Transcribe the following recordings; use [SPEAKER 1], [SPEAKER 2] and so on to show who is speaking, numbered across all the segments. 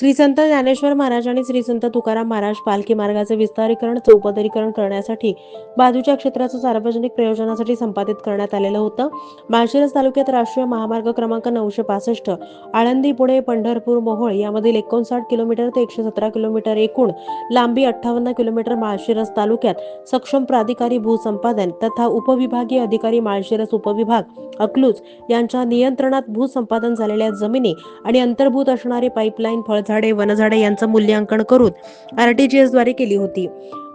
[SPEAKER 1] श्री संत ज्ञानेश्वर महाराज आणि श्री संत तुकाराम महाराज पालखी मार्गाचे विस्तारीकरण चौपदरीकरण करण्यासाठी बाजूच्या क्षेत्राचं सार्वजनिक प्रयोजनासाठी संपादित करण्यात आलेलं होतं. माळशिरस तालुक्यात राष्ट्रीय महामार्ग क्रमांक नऊशे पासष्ट आळंदी पुणे पंढरपूर मोहोळ यामधील एकोणसाठ किलोमीटर ते एकशे सतरा किलोमीटर एकूण लांबी अठ्ठावन्न किलोमीटर माळशिरस तालुक्यात सक्षम प्राधिकारी भूसंपादन तथा उपविभागीय अधिकारी माळशिरस उपविभाग अकलूज यांच्या नियंत्रणात भूसंपादन झालेल्या जमिनी आणि अंतर्भूत असणारी पाईपलाईन फळ फळझाडे वनझाडे यांचं मूल्यांकन करून आरटीजीएसद्वारे केली होती.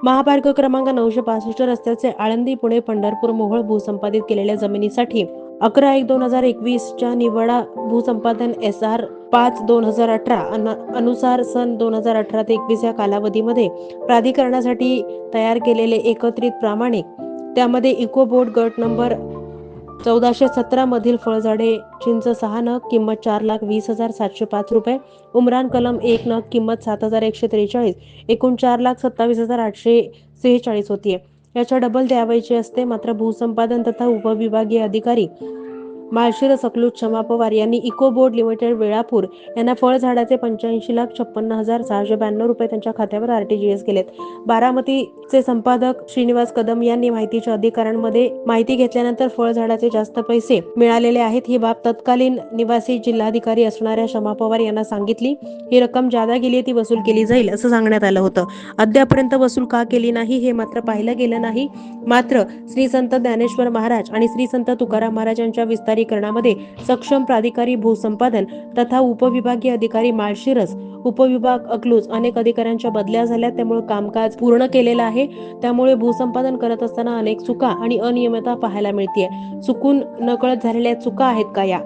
[SPEAKER 1] महामार्ग क्रमांक नऊशे पासष्ट रस्त्याचे आळंदी पुणे पंढरपूर मोहोळ भूसंपादित केलेल्या जमिनीसाठी अकरा एक दोन हजार एकवीसच्या निवडा भूसंपादन एस आर पाच दोन हजार अठरा अनुसार सन दोन हजार अठरा ते एकवीस या कालावधीमध्ये प्राधिकरणासाठी तयार केलेले एकत्रित प्रामाणिक त्यामध्ये इको बोर्ड गट नंबर चौदाशे सतरा मधील फळझाडे चिंच सहा नग किंमत चार लाख वीस हजार सातशे पाच रुपये. उमरान कलम एक नग किंमत सात हजार एकशे त्रेचाळीस. एकूण चार लाख सत्तावीस हजार आठशे सेहेचाळीस होती याच्या डबल द्यावायची असते मात्र भूसंपादन तथा उपविभागीय अधिकारी माळशिरस अकलूज क्षमा पवार यांनी इको बोर्ड लिमिटेड वेळापूर यांना फळझाडाचे पंच्याऐंशी लाख छप्पन्न हजार सहाशे ब्याण्णव रुपये त्यांच्या खात्यावर आरटीजीएस केलेत. बारामतीचे संपादक श्रीनिवास कदम यांनी माहितीच्या अधिकाऱ्यांमध्ये माहिती घेतल्यानंतर फळझाडाचे जास्त पैसे मिळालेले आहेत ही बाब तत्कालीन निवासी जिल्हाधिकारी असणाऱ्या क्षमा पवार यांना सांगितली. ही रक्कम जादा गेली ती वसूल केली जाईल असं सांगण्यात आलं होतं. अद्यापर्यंत वसूल का केली नाही हे मात्र पाहिलं गेलं नाही. मात्र श्री संत ज्ञानेश्वर महाराज आणि श्री संत तुकाराम महाराज यांच्या विस्तार विस्तारीकरणामध्ये सक्षम प्राधिकारी भूसंपादन तथा उपविभागीय अधिकारी माळशिरस उपविभाग अकलूज अनेक अधिकाऱ्यांच्या बदल्या झाल्या. त्यामुळे कामकाज पूर्ण केलेलं आहे. त्यामुळे भूसंपादन करत असताना अनेक चुका आणि अनियमितता पाहायला मिळते चुकून नकळत झालेल्या चुका आहेत का या?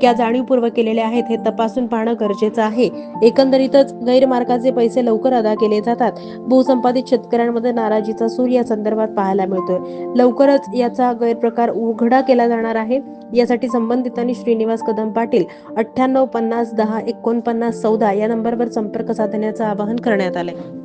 [SPEAKER 1] त्या जाणीवपूर्वक केलेल्या आहेत हे तपासून पाहणं गरजेचं आहे. एकंदरीतच गैरमार्गाचे पैसे लवकर अदा केले जातात. भूसंपादित शेतकऱ्यांमध्ये नाराजीचा सूर या संदर्भात पाहायला मिळतोय. लवकरच याचा गैरप्रकार उघडा केला जाणार आहे. यासाठी संबंधितांनी श्रीनिवास कदम पाटील अठ्ठ्याण्णव पन्नास दहा एकोणपन्नास चौदा या नंबरवर संपर्क साधण्याचं आवाहन करण्यात आलंय.